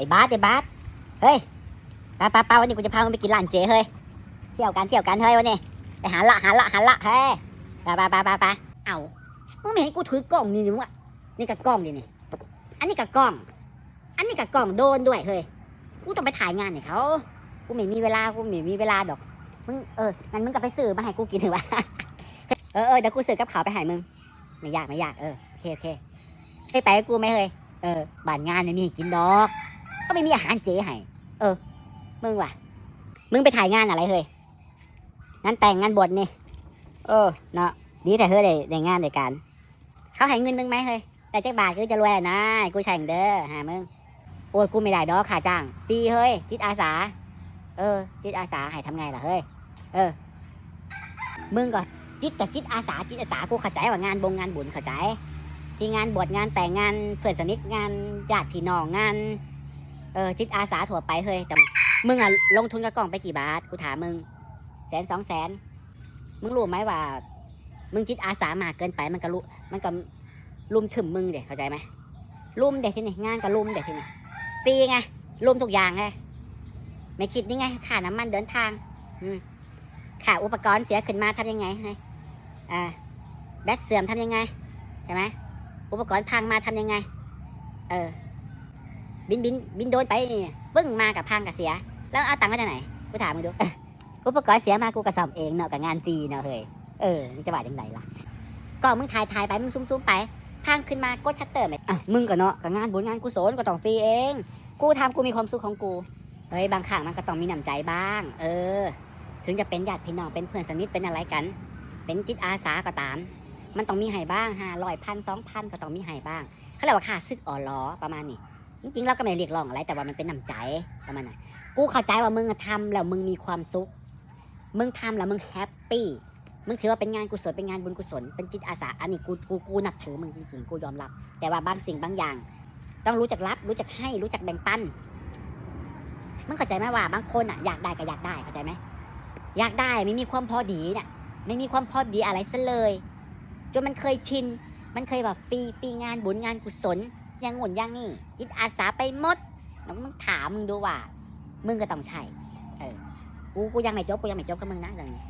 ไอ้บาสไอ้บาสเฮ้ยป้าป้าป้าวันนี้กูจะพามึงไปกินร้านเจเฮ้ยเที่ยวกันเที่ยวกันเฮ้ยวันนี้ไปหาละหาละหาละเฮ้ยไปไปไปไปไปเอ้ามึงไม่เห็นกูถือกล่องนี่นี่วะนี่กับกล้องดินี่อันนี้กับกล้อง อันนี้กับกล้องโดนด้วยเฮ้ยกูต้องไปถ่ายงานให้เขากูไม่มีเวลากูไม่มีเวลาดอกมึงเอองั้นมึงก็ไปซื้อมาให้กูกินเถอะวะเออเออเดี๋ยวกูซื้อกับเขาไปให้มึงไม่ยากไม่ยากเออโอเคโอเคเคยไปกูไหมเฮ้ยเออบ้านงานไม่มีกินดอก ก็ไม่มีอาหารเจให้ เออ มึงว่ะ มึงไปถ่ายงานอะไรเฮ้ยงานแต่งงานบวชนี่ เออ เนาะ ดีแต่เฮ้ยได้ได้งานได้การ เขาให้เงินมึงไหมเฮ้ย แต่จักบาทกูจะรวยนะ กูใช่งเด้อหามึง โอ้ยกูไม่ได้ดอกค่าจ้าง ฟรีเฮ้ย จิตอาสา เออ จิตอาสาให้ทำไงล่ะเฮ้ย เออ มึงก็จิตกับจิตอาสาจิตอาสากูเข้าใจว่างานบงงานบุญเข้าใจ ที่งานบวชงานแต่งงานเพื่อนสนิทงานญาติพี่น้องงาน เออจิตอาสาทั่วไปเฮ้ยแต่มึงอะลงทุนกับกล่องไปกี่บาทกูถามมึงแสนสองแสนมึงรู้ไหมว่า มึงจิตอาสามากเกินไปมันก็รู้มันก็ลุมถึมมึงเด็กเข้าใจไหมลุมเด็กที่นี่งานก็ลุมเด็กที่นี่ฟรีไงลุมทุกอย่างไงไม่คิดนี่ไงค่าน้ำมันเดินทาง อืมค่าอุปกรณ์เสียขึ้นมาทำยังไงให้อ่าแบตเสื่อมทำยังไงใช่ไหมอุปกรณ์พังมาทำยังไง เออ บินบินบินโดนไปปึ้งมากับพังกับเสีย แล้วเอาตังค์มาจากไหนกูถามมึงดูอุปกรณ์เสียมากูกระสอบเองเนาะกับงานฟรีเนาะเฮ้ยเออมึงจะว่าจังไงล่ะก็มึงถ่ายถ่ายไปมึงซูมๆไปพังขึ้นมากดชัตเตอร์ไหมอะมึงก็เนาะกับงานบุญงานกุศลก็ต้องฟรีเอง กูทำกูมีความสุขของกูเฮ้ยบางครั้งมันก็ต้องมีน้ำใจบ้าง เออ ถึงจะเป็นญาติพี่น้องเป็นเพื่อนสนิทเป็นอะไรกัน เป็นจิตอาสาก็ตาม มันต้องมีให้บ้างห้าร้อยพันสองพันก็ต้องมีให้บ้างเขาเรียกว่าค่าซึกอ่อนล้อประมาณนี้ จริงๆเราก็ไม่เรียกร้องอะไร แต่ว่ามันเป็นน้ำใจประมาณนั้นกูเข้าใจว่ามึงทำแล้วมึงมีความสุข มึงทำแล้วมึงแฮปปี้ มึงถือว่าเป็นงานกุศลเป็นงานบุญกุศล เป็นจิตอาสา อันนี้กูกูกูนับถือมึงจริงๆกูยอมรับ แต่ว่าบางสิ่งบางอย่าง ต้องรู้จักรับ รู้จักให้รู้จักแบ่งปัน มึงเข้าใจไหมว่าบางคนอะอยากได้ก็อยากได้เข้าใจไหมอยากได้ไม่มีความพอดีเนี่ยไม่มีความพอดีอะไรซะเลยจนมันเคยชิน มันเคยแบบฟรีฟรีงานบุญงานกุศล ยังหุ่นยังนี่ จิตอาสาไปหมดแล้วมึงถามมึงดูว่า มึงก็ต้องใช่เออกูกูยังไม่จบกูยังไม่จบกับมึงนะเรื่องนี้